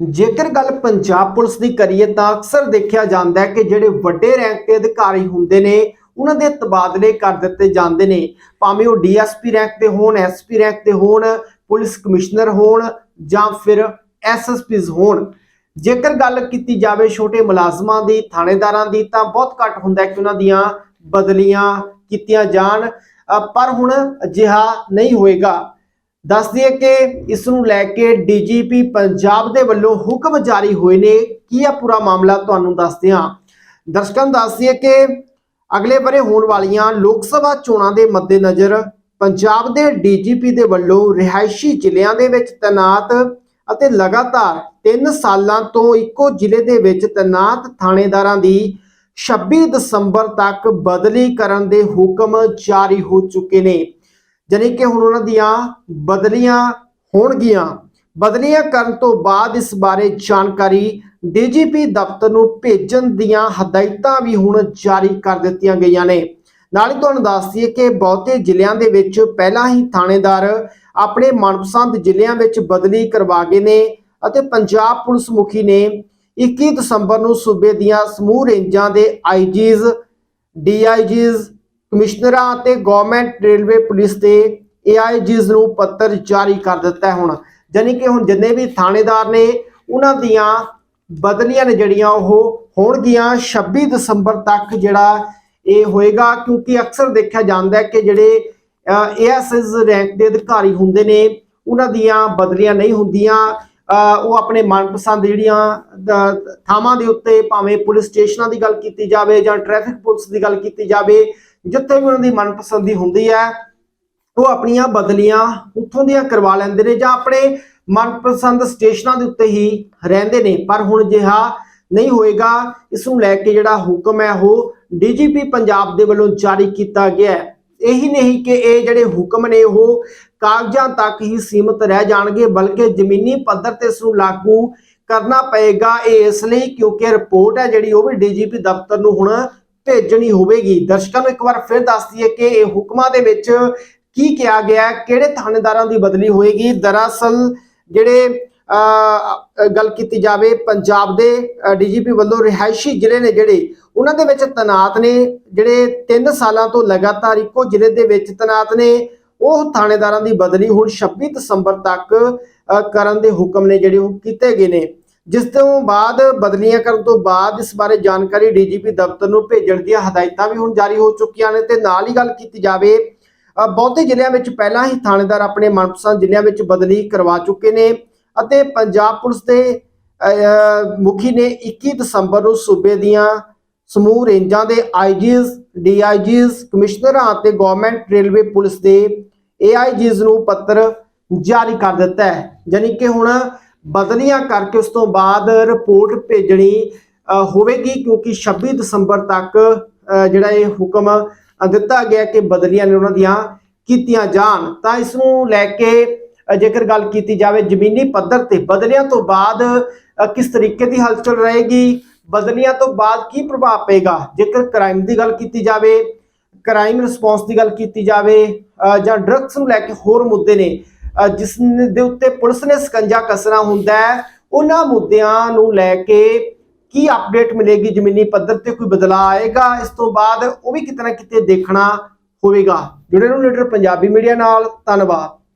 ਜੇਕਰ ਗੱਲ ਪੰਜਾਬ ਪੁਲਿਸ ਦੀ ਕਰੀਏ ਤਾਂ ਅਕਸਰ ਦੇਖਿਆ ਜਾਂਦਾ ਹੈ ਕਿ ਜਿਹੜੇ ਵੱਡੇ ਰੈਂਕ ਦੇ ਅਧਿਕਾਰੀ ਹੁੰਦੇ ਨੇ, ਉਹਨਾਂ ਦੇ ਤਬਾਦਲੇ ਕਰ ਦਿੱਤੇ ਜਾਂਦੇ ਨੇ। ਭਾਵੇਂ ਉਹ ਡੀਐਸਪੀ ਰੈਂਕ ਤੇ ਹੋਣ, ਐਸਪੀ ਰੈਂਕ ਤੇ ਹੋਣ, ਪੁਲਿਸ ਕਮਿਸ਼ਨਰ ਹੋਣ ਜਾਂ ਫਿਰ ਐਸਐਸਪੀਜ਼ ਹੋਣ। ਜੇਕਰ ਗੱਲ ਕੀਤੀ ਜਾਵੇ ਛੋਟੇ ਮੁਲਾਜ਼ਮਾਂ ਦੀ, ਥਾਣੇਦਾਰਾਂ ਦੀ, ਤਾਂ ਬਹੁਤ ਘੱਟ ਹੁੰਦਾ ਕਿ ਉਹਨਾਂ ਦੀਆਂ ਬਦਲੀਆਂ ਕੀਤੀਆਂ ਜਾਣ। ਪਰ ਹੁਣ ਅਜਿਹਾ ਨਹੀਂ ਹੋਏਗਾ। ਦੱਸ ਦਈਏ ਕਿ ਇਸ ਨੂੰ ਲੈ ਕੇ ਡੀਜੀਪੀ ਪੰਜਾਬ ਦੇ ਵੱਲੋਂ ਹੁਕਮ ਜਾਰੀ ਹੋਏ ਨੇ। ਕੀ ਆ ਪੂਰਾ ਮਾਮਲਾ ਤੁਹਾਨੂੰ ਦੱਸਦੇ ਹਾਂ ਦਰਸ਼ਕਾਂ ਨੂੰ ਦੱਸ ਦਈਏ ਕਿ ਅਗਲੇ ਬਰੇ ਹੋਣ ਵਾਲੀਆਂ ਲੋਕ ਸਭਾ ਚੋਣਾਂ ਦੇ ਮੱਦੇਨਜ਼ਰ ਪੰਜਾਬ ਦੇ ਡੀਜੀਪੀ ਦੇ ਵੱਲੋਂ ਰਿਹਾਇਸ਼ੀ ਜ਼ਿਲ੍ਹਿਆਂ ਦੇ ਵਿੱਚ ਤੈਨਾਤ ਅਤੇ ਲਗਾਤਾਰ 3 ਸਾਲਾਂ ਤੋਂ ਇੱਕੋ ਜ਼ਿਲ੍ਹੇ ਦੇ ਵਿੱਚ ਤੈਨਾਤ ਥਾਣੇਦਾਰਾਂ ਦੀ 26 ਦਸੰਬਰ ਤੱਕ ਬਦਲੀ ਕਰਨ ਦੇ ਹੁਕਮ ਜਾਰੀ ਹੋ ਚੁੱਕੇ ਨੇ। ਜਾਣੀ ਕਿ ਹੁਣ ਉਹਨਾਂ ਦੀਆਂ ਬਦਲੀਆਂ ਹੋਣਗੀਆਂ। ਬਦਲੀਆਂ ਕਰਨ ਤੋਂ ਬਾਅਦ ਇਸ ਬਾਰੇ ਜਾਣਕਾਰੀ ਡੀਜੀਪੀ ਦਫ਼ਤਰ ਨੂੰ ਭੇਜਣ ਦੀਆਂ ਹਦਾਇਤਾਂ ਵੀ ਹੁਣ ਜਾਰੀ ਕਰ ਦਿੱਤੀਆਂ ਗਈਆਂ ਨੇ। ਨਾਲ ਹੀ ਤੁਹਾਨੂੰ ਦੱਸ ਦਈਏ ਕਿ ਬਹੁਤੇ ਜ਼ਿਲ੍ਹਿਆਂ ਦੇ ਵਿੱਚ ਪਹਿਲਾਂ ਹੀ ਥਾਣੇਦਾਰ ਆਪਣੇ ਮਨਪਸੰਦ ਜ਼ਿਲ੍ਹਿਆਂ ਵਿੱਚ ਬਦਲੀ ਕਰਵਾ ਗਏ ਨੇ ਅਤੇ ਪੰਜਾਬ ਪੁਲਿਸ ਮੁਖੀ ਨੇ 21 ਦਸੰਬਰ ਨੂੰ ਸੂਬੇ ਦੀਆਂ ਸਮੂਹ ਰੇਂਜਾਂ ਦੇ ਆਈਜੀਜ਼ ਡੀਆਈਜੀਜ਼ ਕਮਿਸ਼ਨਰਾਂ ਅਤੇ ਗਵਰਨਮੈਂਟ, ਰੇਲਵੇ, ਪੁਲਿਸ ਦੇ ਏਆਈਜੀਜ਼ ਨੂੰ ਪੱਤਰ ਜਾਰੀ ਕਰ ਦਿੱਤਾ ਹੁਣ। ਜਾਣੀ ਕਿ ਹੁਣ ਜਿੰਨੇ ਵੀ ਥਾਣੇਦਾਰ ਨੇ, ਉਹਨਾਂ ਦੀਆਂ ਬਦਲੀਆਂ ਨੇ ਜਿਹੜੀਆਂ, ਉਹ ਹੋਣਗੀਆਂ 26 ਦਸੰਬਰ ਤੱਕ ਜਿਹੜਾ ਇਹ ਹੋਏਗਾ, ਕਿਉਂਕਿ ਅਕਸਰ ਦੇਖਿਆ ਜਾਂਦਾ ਹੈ ਕਿ ਜਿਹੜੇ ਏਐਸਐਸ ਰੈਂਕ ਦੇ ਅਧਿਕਾਰੀ ਹੁੰਦੇ ਨੇ, ਉਹਨਾਂ ਦੀਆਂ ਬਦਲੀਆਂ ਨਹੀਂ ਹੁੰਦੀਆਂ। ਉਹ ਆਪਣੇ ਮਨਪਸੰਦ ਜਿਹੜੀਆਂ ਥਾਵਾਂ ਦੇ ਉੱਤੇ, ਭਾਵੇਂ ਪੁਲਿਸ ਸਟੇਸ਼ਨਾਂ ਦੀ ਗੱਲ ਕੀਤੀ ਜਾਵੇ ਜਾਂ ਟ੍ਰੈਫਿਕ ਪੁਲਿਸ ਦੀ ਗੱਲ ਕੀਤੀ ਜਾਵੇ ਜਿੱਥੇ ਵੀ ਉਹਨਾਂ ਦੀ ਮਨਪਸੰਦ ਦੀ ਹੁੰਦੀ ਹੈ, ਉਹ ਆਪਣੀਆਂ ਬਦਲੀਆਂ ਉੱਥੋਂ ਦੀਆਂ ਕਰਵਾ ਲੈਂਦੇ ਨੇ ਜਾਂ ਆਪਣੇ ਮਨਪਸੰਦ ਸਟੇਸ਼ਨਾਂ ਦੇ ਉੱਤੇ ਹੀ ਰਹਿੰਦੇ ਨੇ। ਪਰ ਹੁਣ ਜਿਹਾ ਨਹੀਂ ਹੋਏਗਾ, ਇਸ ਨੂੰ ਲੈ ਕੇ ਜਿਹੜਾ ਹੁਕਮ ਹੈ, ਉਹ ਡੀਜੀਪੀ ਪੰਜਾਬ ਦੇ ਵੱਲੋਂ ਜਾਰੀ ਕੀਤਾ ਗਿਆ ਹੈ। ਇਹੀ ਨਹੀਂ ਕਿ ਇਹ ਜਿਹੜੇ ਹੁਕਮ ਨੇ, ਉਹ ਕਾਗਜ਼ਾਂ ਤੱਕ ਹੀ ਸੀਮਤ ਰਹਿ ਜਾਣਗੇ, ਬਲਕਿ ਜ਼ਮੀਨੀ ਪੱਧਰ ਤੇ ਇਸ ਨੂੰ ਲਾਗੂ ਕਰਨਾ ਪਏਗਾ। ਇਹ ਇਸ ਲਈ ਕਿਉਂਕਿ ਰਿਪੋਰਟ ਹੈ ਜਿਹੜੀ ਉਹ ਵੀ ਡੀਜੀਪੀ ਦਫ਼ਤਰ ਨੂੰ ਹੁਣ ਭੇਜਣੀ ਹੋਵੇਗੀ। ਦਰਸ਼ਕਾਂ ਨੂੰ ਇੱਕ ਵਾਰ ਫਿਰ ਦੱਸ ਦਈਏ ਕਿ ਇਹ ਹੁਕਮਾਂ ਦੇ ਵਿੱਚ ਕੀ ਕਿਹਾ ਗਿਆ ਕਿਹੜੇ ਥਾਣੇਦਾਰਾਂ ਦੀ ਬਦਲੀ ਹੋਏਗੀ? ਦਰਅਸਲ ਜਿਹੜੇ ਗੱਲ ਕੀਤੀ ਜਾਵੇ, ਪੰਜਾਬ ਦੇ ਡੀਜੀਪੀ ਵੱਲੋਂ ਰਿਹਾਇਸ਼ੀ ਜ਼ਿਲ੍ਹੇ ਨੇ ਜਿਹੜੇ, ਉਹਨਾਂ ਦੇ ਵਿੱਚ ਤੈਨਾਤ ਨੇ। ਜਿਹੜੇ 3 ਸਾਲਾਂ ਤੋਂ ਲਗਾਤਾਰ ਇੱਕੋ ਜ਼ਿਲ੍ਹੇ ਦੇ ਵਿੱਚ ਤੈਨਾਤ ਨੇ, ਉਹ ਥਾਣੇਦਾਰਾਂ ਦੀ ਬਦਲੀ ਹੁਣ 26 ਦਸੰਬਰ ਤੱਕ ਕਰਨ ਦੇ ਹੁਕਮ ਨੇ ਜਿਹੜੇ ਉਹ ਕੀਤੇ ਗਏ ਨੇ। ਜਿਸ ਤੋਂ ਬਾਅਦ ਬਦਲੀਆਂ ਕਰਨ ਤੋਂ ਬਾਅਦ ਇਸ ਬਾਰੇ ਜਾਣਕਾਰੀ ਡੀਜੀਪੀ ਦਫ਼ਤਰ ਨੂੰ ਭੇਜਣ ਦੀਆਂ ਹਦਾਇਤਾਂ ਵੀ ਹੁਣ ਜਾਰੀ ਹੋ ਚੁੱਕੀਆਂ ਨੇ ਤੇ ਨਾਲ ਹੀ ਗੱਲ ਕੀਤੀ ਜਾਵੇ ਬਹੁਤੇ ਜ਼ਿਲ੍ਹਿਆਂ ਵਿੱਚ ਪਹਿਲਾਂ ਹੀ ਥਾਣੇਦਾਰ ਆਪਣੇ ਮਨਪਸੰਦ ਜ਼ਿਲ੍ਹਿਆਂ ਵਿੱਚ ਬਦਲੀ ਕਰਵਾ ਚੁੱਕੇ ਨੇ ਅਤੇ ਪੰਜਾਬ ਪੁਲਿਸ ਦੇ ਮੁਖੀ ਨੇ 21 ਦਸੰਬਰ ਨੂੰ ਸੂਬੇ ਦੀਆਂ ਸਮੂਹ ਰੇਂਜਾਂ ਦੇ ਆਈਜੀਜ਼ ਡੀਆਈਜੀਜ਼ ਕਮਿਸ਼ਨਰਾਂ ਅਤੇ ਗਵਰਨਮੈਂਟ ਰੇਲਵੇ ਪੁਲਿਸ ਦੇ ਏਆਈਜੀਜ਼ ਨੂੰ ਪੱਤਰ ਜਾਰੀ ਕਰ ਦਿੱਤਾ ਹੈ। ਯਾਨੀ ਕਿ ਹੁਣ ਬਦਲੀਆਂ ਕਰਕੇ ਉਸ ਤੋਂ ਬਾਅਦ ਰਿਪੋਰਟ ਭੇਜਣੀ ਹੋਵੇਗੀ ਕਿਉਂਕਿ 26 ਦਸੰਬਰ ਤੱਕ ਜਿਹੜਾ ਇਹ ਹੁਕਮ ਦਿੱਤਾ ਗਿਆ ਕਿ ਬਦਲੀਆਂ ਨੇ ਉਹਨਾਂ ਦੀਆਂ ਕੀਤੀਆਂ ਜਾਣ। ਤਾਂ ਇਸ ਨੂੰ ਲੈ ਕੇ ਜੇਕਰ ਗੱਲ ਕੀਤੀ ਜਾਵੇ ਜ਼ਮੀਨੀ ਪੱਧਰ ਤੇ, ਬਦਲੀਆਂ ਤੋਂ ਬਾਅਦ ਕਿਸ ਤਰੀਕੇ ਦੀ ਹਲਚਲ ਰਹੇਗੀ? ਬਦਲੀਆਂ ਤੋਂ ਬਾਅਦ ਕੀ ਪ੍ਰਭਾਵ ਪਏਗਾ? ਜੇਕਰ ਕ੍ਰਾਈਮ ਦੀ ਗੱਲ ਕੀਤੀ ਜਾਵੇ ਕ੍ਰਾਈਮ ਰਿਸਪੌਂਸ ਦੀ ਗੱਲ ਕੀਤੀ ਜਾਵੇ ਜਾਂ ਡਰੱਗਸ ਨੂੰ ਲੈ ਕੇ ਹੋਰ ਮੁੱਦੇ ਨੇ ਜਿਸ ਦੇ ਉੱਤੇ ਪੁਲਿਸ ਨੇ ਸਕੰਜਾ ਕਸਣਾ ਹੁੰਦਾ ਹੈ, ਉਹਨਾਂ ਮੁੱਦਿਆਂ ਨੂੰ ਲੈ ਕੇ ਕੀ ਅਪਡੇਟ ਮਿਲੇਗੀ, ਜ਼ਮੀਨੀ ਪੱਧਰ ਤੇ ਕੋਈ ਬਦਲਾਅ ਆਏਗਾ, ਇਸ ਤੋਂ ਬਾਅਦ ਉਹ ਵੀ ਕਿਤੇ ਨਾ ਕਿਤੇ ਦੇਖਣਾ ਹੋਵੇਗਾ। ਜੁੜੇ ਰਹੋ ਲੀਡਰ ਪੰਜਾਬੀ ਮੀਡੀਆ ਨਾਲ, ਧੰਨਵਾਦ।